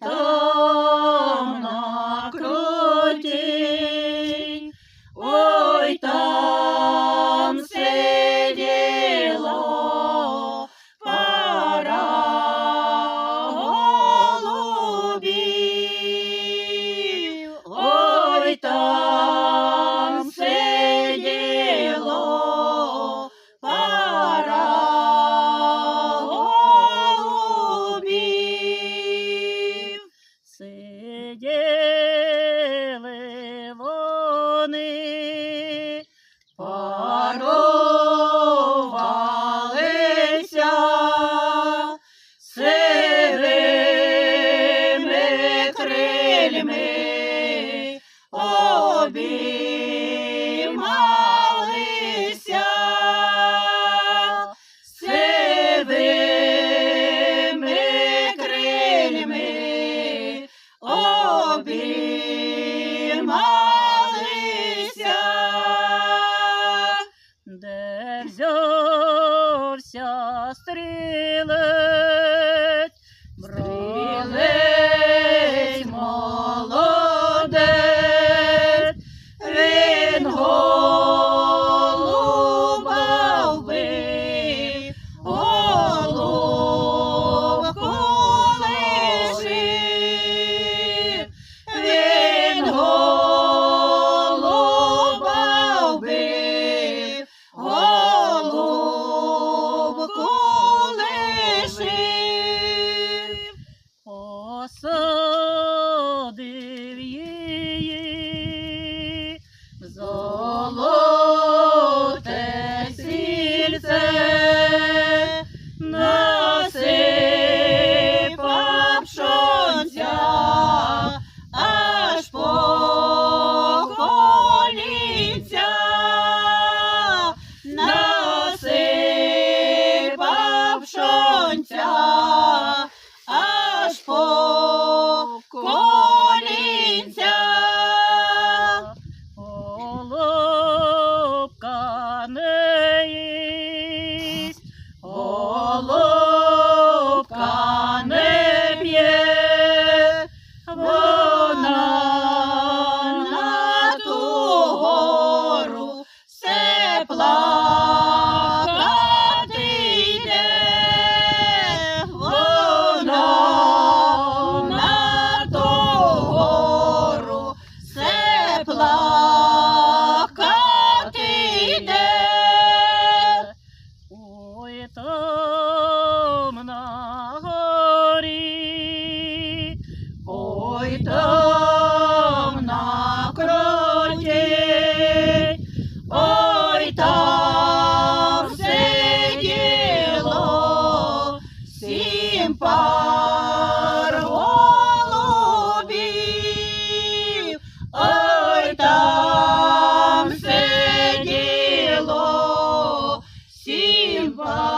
Santo. обіймалися сивими крильми обіймалися. Де взявся стрілець кінця, Голубка не їсть, Голубка не п'є, вона на ту гору все плаче. Oh.